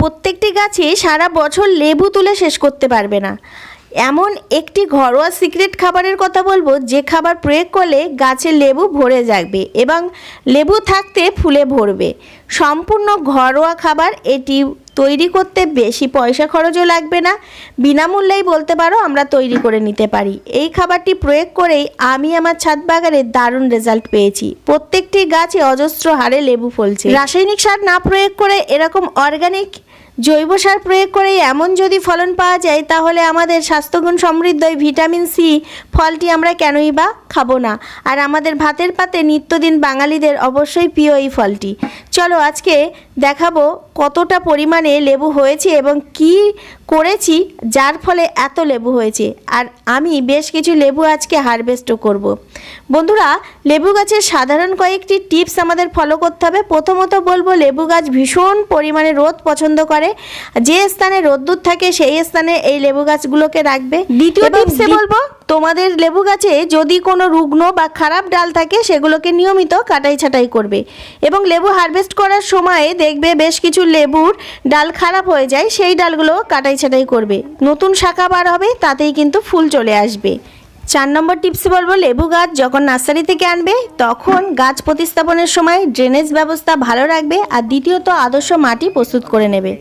প্রত্যেকটি গাছে সারা বছর লেবু তুলে শেষ করতে পারবে না। এমন একটি ঘরোয়া সিক্রেট খাবারের কথা বলব, যে খাবার প্রয়োগ করলে গাছে লেবু ভরে যাবে এবং লেবু থাকতে ফুলে ভরবে। সম্পূর্ণ ঘরোয়া খাবার এটি তৈরি করতে বেশি পয়সা খরচও লাগবে না, বিনামূল্যেই বলতে পারো আমরা তৈরি করে নিতে পারি। এই খাবারটি প্রয়োগ করেই আমি আমার ছাদ বাগানে দারুণ রেজাল্ট পেয়েছি। প্রত্যেকটি গাছে অজস্র হারে লেবু ফলছে। রাসায়নিক সার না প্রয়োগ করে এরকম অর্গানিক জৈব সার প্রয়োগ করে এমন যদি ফলন পাওয়া যায়, তাহলে আমাদের স্বাস্থ্যগুণ সমৃদ্ধ ভিটামিন সি ফলটি আমরা কেনই বা খাব না। আর আমাদের ভাতের পাতে নিত্যদিন বাঙালিদের অবশ্যই প্রিয় এই ফলটি। চলো আজকে দেখাবো কতটা পরিমাণে লেবু হয়েছে এবং কি করেছি যার ফলে এত লেবু হয়েছে। আর আমি বেশ কিছু লেবু আজকে হারভেস্টও করব। বন্ধুরা লেবু গাছের সাধারণ কয়েকটি টিপস আমাদের ফলো করতে হবে। প্রথমত বলব লেবু গাছ ভীষণ পরিমাণে রোদ পছন্দ করে। যে স্থানে রোদ্দুর থাকে সেই স্থানে এই লেবু গাছগুলোকে রাখবে। দ্বিতীয় টিপসে বলব তোমাদের লেবু গাছে যদি কোনো রুগ্ন বা খারাপ ডাল থাকে, সেগুলোকে নিয়মিত কাটাই ছাটাই করবে। এবং লেবু হারভেস্ট করার সময় দেখবে বেশ কিছু লেবুর ডাল খারাপ হয়ে যায়, সেই ডালগুলো কাটাই ছাটাই করবে। নতুন শাখা বার হবে, তাতেই কিন্তু ফুল চলে আসবে। চার নম্বর টিপস বলব, লেবু গাছ যখন নার্সারি থেকে আনবে, তখন গাছ প্রতিস্থাপনের সময় ড্রেনেজ ব্যবস্থা ভালো রাখবে। আর দ্বিতীয়ত, আদর্শ মাটি প্রস্তুত করে নেবে।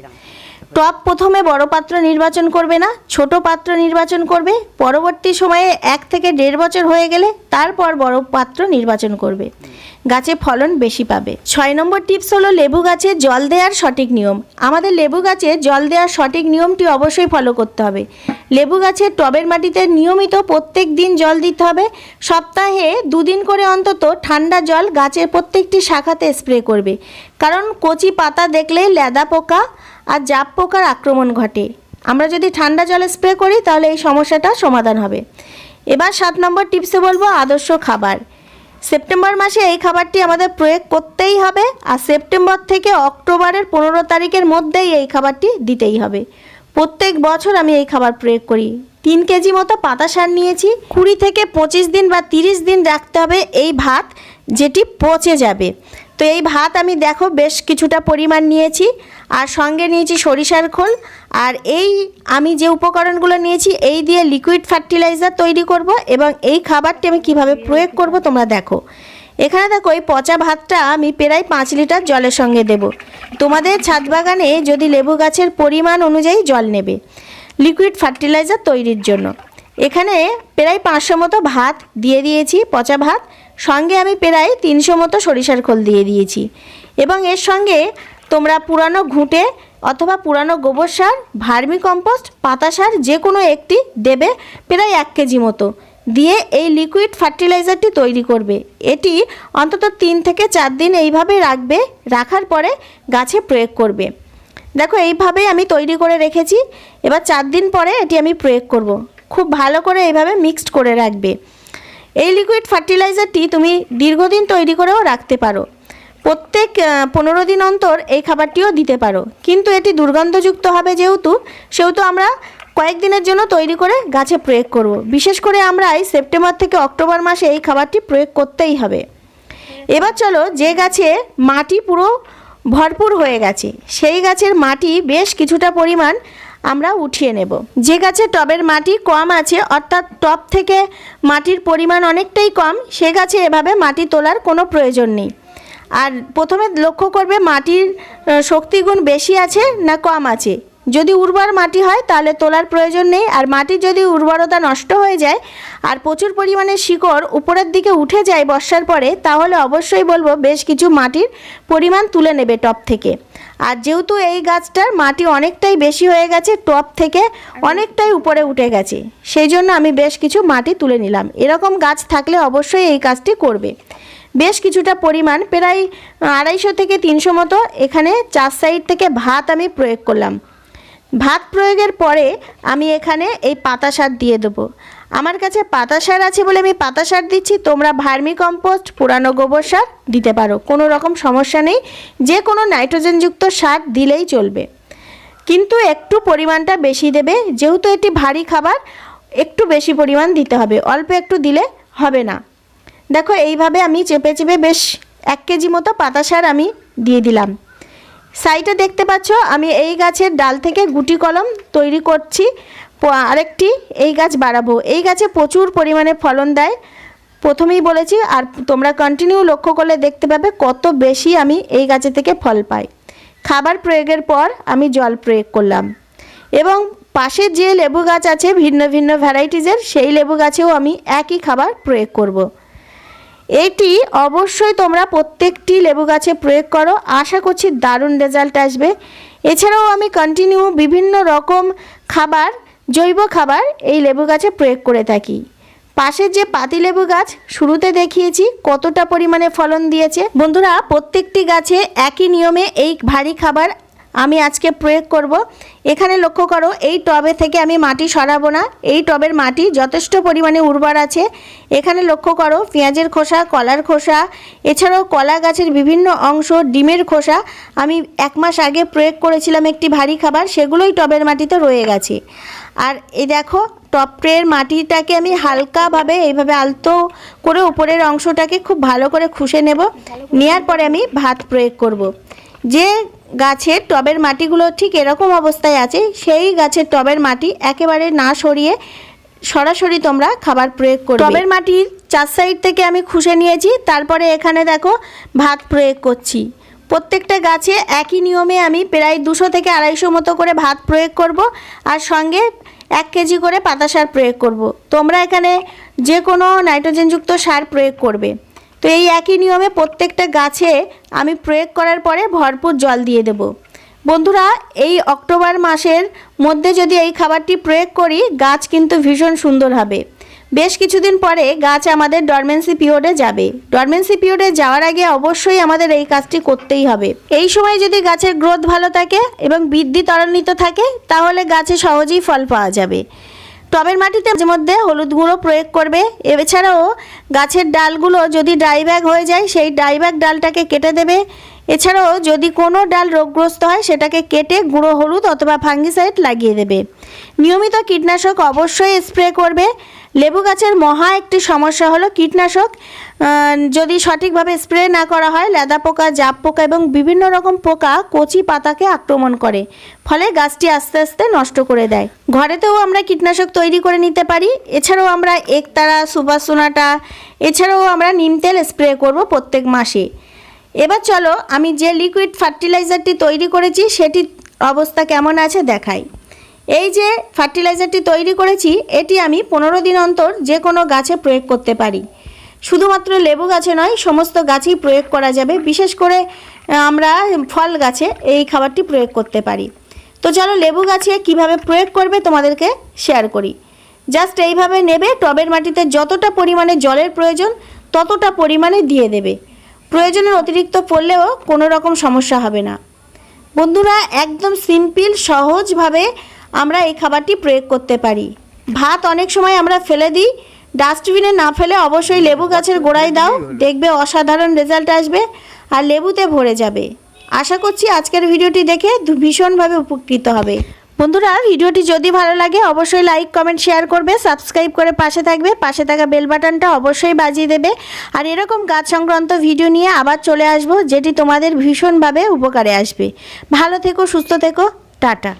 টপ প্রথমে বড় পাত্র নির্বাচন করবে না, ছোট পাত্র নির্বাচন করবে, পরবর্তী সময়ে এক থেকে দেড় বছর হয়ে গেলে তারপর বড় পাত্র নির্বাচন করবে। গাছে ফলন বেশি পাবে। ছয় নম্বর টিপস হলো লেবু গাছে জল দেওয়ার সঠিক নিয়ম। আমাদের লেবু গাছে জল দেওয়ার সঠিক নিয়মটি অবশ্যই ফলো করতে হবে। লেবু গাছের টবের মাটিতে নিয়মিত প্রত্যেক দিন জল দিতে হবে। সপ্তাহে দুদিন করে অন্তত ঠান্ডা জল গাছের প্রত্যেকটি শাখাতে স্প্রে করবে। কারণ কচি পাতা দেখলে লেদা পোকা আর জাপ পোকার আক্রমণ ঘটে। আমরা যদি ঠান্ডা জলে স্প্রে করি তাহলে এই সমস্যাটা সমাধান হবে। এবার সাত নম্বর টিপসে বলব আদর্শ খাবার। সেপ্টেম্বর মাসে এই খাবারটি আমাদের প্রয়োগ করতেই হবে আর সেপ্টেম্বর থেকে অক্টোবরের পনেরো তারিখের মধ্যেই এই খাবারটি দিতেই হবে। প্রত্যেক বছর আমি এই খাবার প্রয়োগ করি। তিন কেজি মতো পাতা সার নিয়েছি। কুড়ি থেকে পঁচিশ দিন বা তিরিশ দিন রাখতে হবে এই ভাত, যেটি পচে যাবে। তো এই ভাত আমি দেখো বেশ কিছুটা পরিমাণ নিয়েছি, আর সঙ্গে নিয়েছি সরিষার খোল, আর এই আমি যে উপকরণগুলো নিয়েছি, এই দিয়ে লিকুইড ফার্টিলাইজার তৈরি করব এবং এই খাবারটি আমি কীভাবে প্রয়োগ করব তোমরা দেখো। এখানে দেখো এই পচা ভাতটা আমি প্রায় পাঁচ লিটার জলের সঙ্গে দেব। তোমাদের ছাদ বাগানে যদি লেবু গাছের পরিমাণ অনুযায়ী জল নেবে লিকুইড ফার্টিলাইজার তৈরির জন্য। এখানে প্রায় পাঁচশো মতো ভাত দিয়ে দিয়েছি পচা ভাত সঙ্গে আমি প্রায় তিনশো মতো সরিষার খোল দিয়ে দিয়েছি। এবং এর সঙ্গে তোমরা পুরানো ঘুঁটে অথবা পুরানো গোবর সার, ভার্মি কম্পোস্ট, পাতা সার যে কোনো একটি দেবে প্রায় এক কেজি মতো। দিয়ে এই লিকুইড ফার্টিলাইজারটি তৈরি করবে। এটি অন্তত তিন থেকে চার দিন এইভাবে রাখবে, রাখার পরে গাছে প্রয়োগ করবে। দেখো এইভাবেই আমি তৈরি করে রেখেছি। এবার চার দিন পরে এটি আমি প্রয়োগ করব। খুব ভালো করে এইভাবে মিক্সড করে রাখবে। এই লিকুইড ফার্টিলাইজারটি তুমি দীর্ঘদিন তৈরি করেও রাখতে পারো। প্রত্যেক পনেরো দিন অন্তর এই খাবারটিও দিতে পারো। কিন্তু এটি দুর্গন্ধযুক্ত হবে যেহেতু, সেহেতু আমরা কয়েকদিনের জন্য তৈরি করে গাছে প্রয়োগ করব। বিশেষ করে আমরা এই সেপ্টেম্বর থেকে অক্টোবর মাসে এই খাবারটি প্রয়োগ করতেই হবে। এবার চলো যে গাছে মাটি পুরো ভরপুর হয়ে গেছে, সেই গাছের মাটি বেশ কিছুটা পরিমাণ আমরা উঠিয়ে নেব। যে গাছে টবের মাটি কম আছে, অর্থাৎ টব থেকে মাটির পরিমাণ অনেকটাই কম, সে গাছে এভাবে মাটি তোলার কোনো প্রয়োজন নেই। আর প্রথমে লক্ষ্য করবে মাটির শক্তিগুণ বেশি আছে না কম আছে। যদি উর্বর মাটি হয়, তাহলে তোলার প্রয়োজন নেই। আর মাটির যদি উর্বরতা নষ্ট হয়ে যায় আর প্রচুর পরিমাণে শিকড় উপরের দিকে উঠে যায় বর্ষার পরে, তাহলে অবশ্যই বলব বেশ কিছু মাটির পরিমাণ তুলে নেবে টপ থেকে। আর যেহেতু এই গাছটার মাটি অনেকটাই বেশি হয়ে গেছে, টপ থেকে অনেকটাই উপরে উঠে গেছে, সেই জন্য আমি বেশ কিছু মাটি তুলে নিলাম। এরকম গাছ থাকলে অবশ্যই এই কাজটি করবে। বেশ কিছুটা পরিমাণ, প্রায় আড়াইশো থেকে তিনশো মতো এখানে চার সাইড থেকে ভাত আমি প্রয়োগ করলাম। ভাত প্রয়োগের পরে আমি এখানে এই পাতা সার দিয়ে দেবো। আমার কাছে পাতা সার আছে বলে আমি পাতা সার দিচ্ছি, তোমরা ভার্মি কম্পোস্ট পুরানো গোবর সার দিতে পারো, কোনো রকম সমস্যা নেই, যে কোনো নাইট্রোজেনযুক্ত সার দিলেই চলবে। কিন্তু একটু পরিমাণটা বেশি দেবে, যেহেতু এটি ভারী খাবার, একটু বেশি পরিমাণ দিতে হবে, অল্প একটু দিলে হবে না। দেখো, এইভাবে আমি চেপে চেপে বেশ এক কেজি মতো পাতা সার আমি দিয়ে দিলাম। সাইডে দেখতে পাচ্ছ, আমি এই গাছের ডাল থেকে গুটি কলম তৈরি করছি। আরেকটি এই গাছ বাড়াবো। এই গাছে প্রচুর পরিমাণে ফলন দেয়। প্রথমেই বলেছি, আর তোমরা কন্টিনিউ লক্ষ্য করলে দেখতে পাবে কত বেশি আমি এই গাছে থেকে ফল পাই। খাবার প্রয়োগের পর আমি জল প্রয়োগ করলাম। এবং পাশে যে লেবু গাছ আছে, ভিন্ন ভিন্ন ভ্যারাইটিজের সেই লেবু গাছেও আমি একই খাবার প্রয়োগ করব। এটি অবশ্যই তোমরা প্রত্যেকটি লেবু গাছে প্রয়োগ করো। আশা করছি দারুণ রেজাল্ট আসবে। এছাড়াও আমি কন্টিনিউ বিভিন্ন রকম খাবার, জৈব খাবার এই লেবু গাছে প্রয়োগ করে থাকি। পাশের যে পাতিলেবু গাছ, শুরুতে দেখিয়েছি কতটা পরিমাণে ফলন দিয়েছে। বন্ধুরা, প্রত্যেকটি গাছে একই নিয়মে এই ভারী খাবার আমি আজকে প্রয়োগ করব। এখানে লক্ষ্য করো, এই টবে থেকে আমি মাটি সরাবো না। এই টবের মাটি যথেষ্ট পরিমাণে উর্বর আছে। এখানে লক্ষ্য করো, পেঁয়াজের খোসা, কলার খোসা, এছাড়াও কলা গাছের বিভিন্ন অংশ, ডিমের খোসা। আমি এক মাস আগে প্রয়োগ করেছিলাম একটি ভারী খাবার, সেগুলোই টবের মাটিতে রয়ে গেছে। আর এই দেখো টপ ট্রের মাটিটাকে আমি হালকাভাবে এইভাবে আলতো করে উপরের অংশটাকে খুব ভালো করে খুশে নেব। নেওয়ার পরে আমি ভাত প্রয়োগ করব। যে গাছের টবের মাটিগুলো ঠিক এরকম অবস্থায় আছে, সেই গাছের টবের মাটি একেবারে না সরিয়ে সরাসরি তোমরা খাবার প্রয়োগ করবে। টবের মাটির চার সাইড থেকে আমি খুশে নিয়েছি, তারপরে এখানে দেখো ভাত প্রয়োগ করছি। প্রত্যেকটা গাছে একই নিয়মে আমি প্রায় দুশো থেকে আড়াইশো মতো করে ভাত প্রয়োগ করব আর সঙ্গে এক কেজি করে পাতা সার প্রয়োগ করব। তোমরা এখানে যে কোনো নাইট্রোজেনযুক্ত সার প্রয়োগ করবে। তো এই একই নিয়মে প্রত্যেকটা গাছে আমি প্রয়োগ করার পরে ভরপুর জল দিয়ে দেব। বন্ধুরা, এই অক্টোবর মাসের মধ্যে যদি এই খাবারটি প্রয়োগ করি, গাছ কিন্তু ভীষণ সুন্দর হবে। বেশ কিছুদিন পরে গাছ আমাদের ডরমেন্সি পিরিয়ডে যাবে। ডরমেন্সি পিরিয়ডে যাওয়ার আগে অবশ্যই আমাদের এই কাজটি করতেই হবে। এই সময় যদি গাছের গ্রোথ ভালো থাকে এবং বৃদ্ধি ত্বরান্বিত থাকে, তাহলে গাছে সহজেই ফল পাওয়া যাবে। টবের মাটিতে মাঝে মধ্যে হলুদ গুঁড়ো প্রয়োগ করবে। এছাড়াও গাছের ডালগুলো যদি ড্রাই ব্যাগ হয়ে যায়, সেই ড্রাই ব্যাগ ডালটাকে কেটে দেবে। এছাড়াও যদি কোনো ডাল রোগগ্রস্ত হয়, সেটাকে কেটে গুঁড়ো হলুদ অথবা ফাঙ্গিসাইড লাগিয়ে দেবে। নিয়মিত কীটনাশক অবশ্যই স্প্রে করবে। লেবু গাছের মহা একটি সমস্যা হলো কীটনাশক। যদি সঠিকভাবে স্প্রে না করা হয়, লেদা পোকা জাপ পোকা এবং বিভিন্ন রকম পোকা কচি পাতাকে আক্রমণ করে। ফলে গাছটি আস্তে আস্তে নষ্ট করে দেয়। ঘরেতেও আমরা কীটনাশক তৈরি করে নিতে পারি। এছাড়াও আমরা একতারা, সুবাসোনাটা, এছাড়াও আমরা নিম তেল স্প্রে করব প্রত্যেক মাসে। এবার চলো আমি যে লিকুইড ফার্টিলাইজারটি তৈরি করেছি সেটি অবস্থা কেমন আছে দেখাই। এই যে ফার্টিলাইজারটি তৈরি করেছি, এটি আমি পনেরো দিন অন্তর যে কোনো গাছে প্রয়োগ করতে পারি। শুধুমাত্র লেবু গাছে নয়, সমস্ত গাছেই প্রয়োগ করা যাবে। বিশেষ করে আমরা ফল গাছে এই খাবারটি প্রয়োগ করতে পারি। তো চলো লেবু গাছে কীভাবে প্রয়োগ করবে তোমাদেরকে শেয়ার করি। জাস্ট এইভাবে নেবে, টবের মাটিতে যতটা পরিমাণে জলের প্রয়োজন, ততটা পরিমাণে দিয়ে দেবে। প্রয়োজনের অতিরিক্ত পড়লেও কোনো রকম সমস্যা হবে না। বন্ধুরা, একদম সিম্পল সহজভাবে আমরা এই খাবারটি প্রয়োগ করতে পারি। ভাত অনেক সময় আমরা ফেলে দিই ডাস্টবিনে না ফেলে অবশ্যই লেবু গাছের গোড়ায় দাও। দেখবে অসাধারণ রেজাল্ট আসবে আর লেবুতে ভরে যাবে। আশা করছি আজকের ভিডিওটি দেখে ভীষণভাবে উপকৃত হবে। বন্ধুরা ভিডিওটি যদি ভালো লাগে অবশ্যই লাইক কমেন্ট শেয়ার করবে সাবস্ক্রাইব করে পাশে থাকবে। পাশে থাকা বেল বাটনটা অবশ্যই বাজিয়ে দেবে। আর এরকম গাছ সংক্রান্ত ভিডিও নিয়ে আবার চলে আসব যেটি তোমাদের ভীষণভাবে উপকারে আসবে। ভালো থেকো সুস্থ থেকো টাটা।